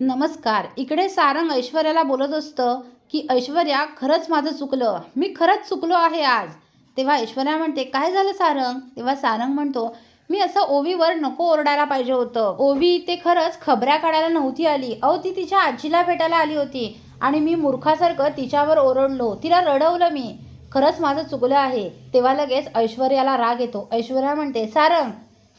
नमस्कार. इकडे सारंग ऐश्वर्याला बोलत असतं की ऐश्वर्या खरंच माझं चुकलं. मी खरंच चुकलो आहे आज. तेव्हा ऐश्वर्या म्हणते काय झालं सारंग? तेव्हा सारंग म्हणतो मी असं ओवीवर नको ओरडायला पाहिजे होतं. ओवी ते खरंच खबऱ्या काढायला नव्हती आली. अहो ती तिच्या आजीला भेटायला आली होती आणि मी मूर्खासारखं तिच्यावर ओरडलो. तिला रडवलं मी. खरंच माझं चुकलं आहे. तेव्हा लगेच ऐश्वर्याला राग येतो. ऐश्वर्या म्हणते सारंग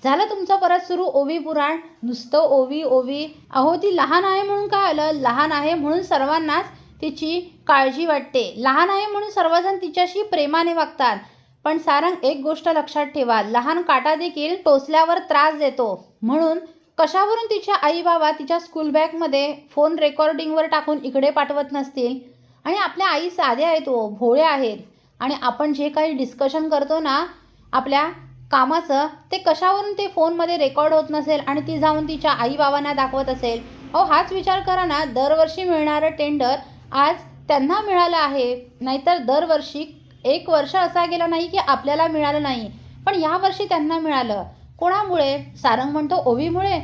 झालं तुमचं परत सुरू ओवी पुराण. नुसतं ओवी ओवी. अहो ती लहान आहे म्हणून काय आलं? लहान आहे म्हणून सर्वांनाच तिची काळजी वाटते. लहान आहे म्हणून सर्वजण तिच्याशी प्रेमाने वागतात. पण सारंग एक गोष्ट लक्षात ठेवा लहान काटा देखील टोचल्यावर त्रास देतो. म्हणून कशावरून तिच्या आई बाबा तिच्या स्कूल बॅगमध्ये फोन रेकॉर्डिंगवर टाकून इकडे पाठवत नसतील? आणि आपल्या आई साध्या आहेत हो भोळ्या आहेत. आणि आपण जे काही डिस्कशन करतो ना आपल्या कामाचं ते कशावरून ते फोनमध्ये रेकॉर्ड होत नसेल आणि ती जाऊन तिच्या आईबाबांना दाखवत असेल? अहो हाच विचार करा ना. दरवर्षी मिळणारं टेंडर आज त्यांना मिळालं आहे. नाहीतर दरवर्षी एक वर्ष असा गेला नाही की आपल्याला मिळालं नाही. पण यावर्षी त्यांना मिळालं. कोणामुळे? सारंग म्हणतो ओवीमुळे.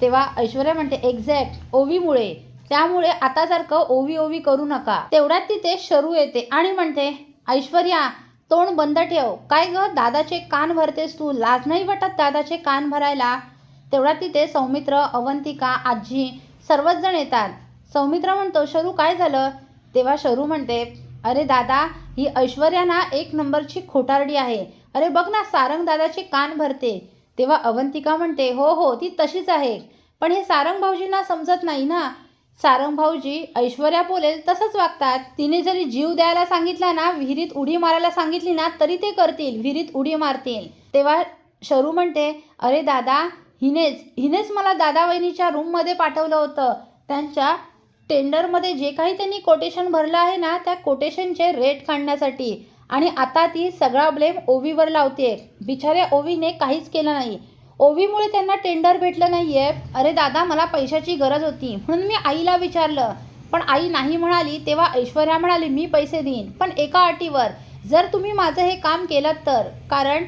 तेव्हा ऐश्वर्या म्हणते एक्झॅक्ट ओवीमुळे. त्यामुळे आतासारखं ओवी ओवी करू नका. तेवढ्यात तिथे शरू येते आणि म्हणते ऐश्वर्या तोंड बंद ठेव. काय ग? दादाचे कान भरतेस तू. लाज नाही वाटत दादाचे कान भरायला? तेवढा तिथे सौमित्र अवंतिका आजी सर्वच जण येतात. सौमित्र म्हणतो शरू काय झालं? तेव्हा शरू म्हणते अरे दादा ही ऐश्वर्या ना एक नंबरची खोटारडी आहे. अरे बघ ना सारंग दादाचे कान भरते. तेव्हा अवंतिका म्हणते हो हो ती तशीच आहे. पण हे सारंग भाऊजींना समजत नाही ना. सारंग भाऊजी ऐश्वर्या बोलेल तसंच वागतात. तिने जरी जीव द्यायला सांगितला ना विहिरीत उडी मारायला सांगितली ना तरी ते करतील विहिरीत उडी मारतील. तेव्हा शरू म्हणते अरे दादा हिनेच हिनेच मला दादा वहिनीच्या रूममध्ये पाठवलं होतं. त्यांच्या टेंडरमध्ये जे काही त्यांनी कोटेशन भरलं आहे ना त्या कोटेशनचे रेट काढण्यासाठी. आणि आता ती सगळा ब्लेम ओवीवर लावते बिचाऱ्या ओवीने काहीच केलं नाही. ओवीमुळे त्यांना टेंडर भेटलं नाही आहे अरे दादा मला पैशाची गरज होती. म्हणून मी आईला विचारलं. पण आई नाही म्हणाली तेव्हा ऐश्वर्या म्हणाली मी पैसे देईन. पण एका अटीवर जर तुम्ही माझं हे काम केलं तर. कारण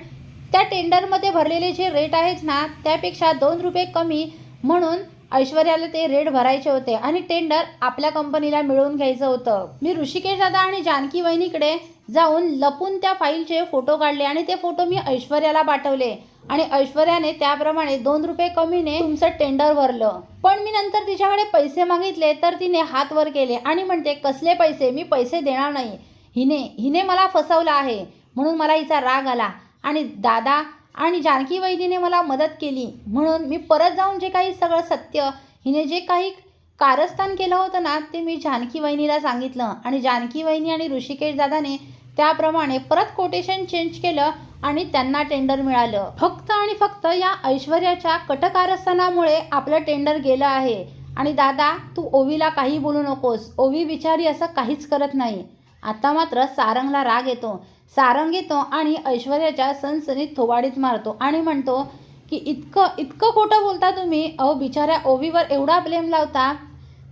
त्या टेंडरमध्ये भरलेले जे रेट आहेत ना त्यापेक्षा दोन रुपये कमी. म्हणून ऐश्वर्याला ते रेट भरायचे होते आणि टेंडर आपल्या कंपनीला मिळवून घ्यायचं होतं. मी ऋषिकेश दादा आणि जानकी वहिनीकडे जाऊन लपून त्या फाईलचे फोटो काढले आणि ते फोटो मी ऐश्वर्याला पाठवले. आणि ऐश्वर्याने त्याप्रमाणे दोन रुपये कमीने तुमचं टेंडर भरलं. पण मी नंतर तिच्याकडे पैसे मागितले तर तिने हात वर केले आणि म्हणते कसले पैसे? मी पैसे देणार नाही. हिने हिने मला फसवलं आहे. म्हणून मला हिचा राग आला. आणि दादा आणि जानकी वहिनीने मला मदत केली. म्हणून मी परत जाऊन जे काही सगळं सत्य हिने जे काही कारस्थान केलं होतं ना ते मी जानकी वहिनीला सांगितलं. आणि जानकी वहिनी आणि ऋषिकेश दादाने त्याप्रमाणे परत कोटेशन चेंज केलं. आणि त्यांना टेंडर मिळालं. फक्त आणि फक्त या ऐश्वर्याच्या कटकारस्थानामुळे आपलं टेंडर गेलं आहे. आणि दादा तू ओवीला काही बोलू नकोस. ओवी बिचारी असं काहीच करत नाही. आता मात्र सारंगला राग येतो. सारंग येतो आणि ऐश्वर्याच्या सनसनीत थोबाडीत मारतो आणि म्हणतो की इतकं इतकं खोटं बोलता तुम्ही? अहो बिचाऱ्या ओवीवर एवढा ब्लेम लावता.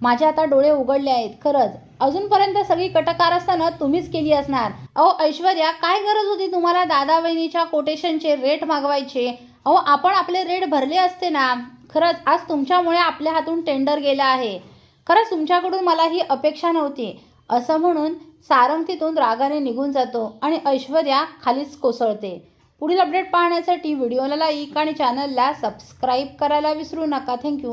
माझे आता डोळे उघडले आहेत खरंच. अजूनपर्यंत सगळी कटकार असताना तुम्हीच केली असणार. अहो ऐश्वर्या काय गरज होती तुम्हाला दादा बहिणीच्या कोटेशनचे रेट मागवायचे? अहो आपण आपले रेट भरले असते ना? खरंच आज तुमच्यामुळे आपल्या हातून टेंडर गेलं आहे. खरंच तुमच्याकडून मला ही अपेक्षा नव्हती. असं म्हणून सारंग तिथून रागाने निघून जातो आणि ऐश्वर्या खालीच कोसळते. पुढील अपडेट पाहण्यासाठी व्हिडिओला लाईक आणि चॅनलला सबस्क्राईब करायला विसरू नका. थँक्यू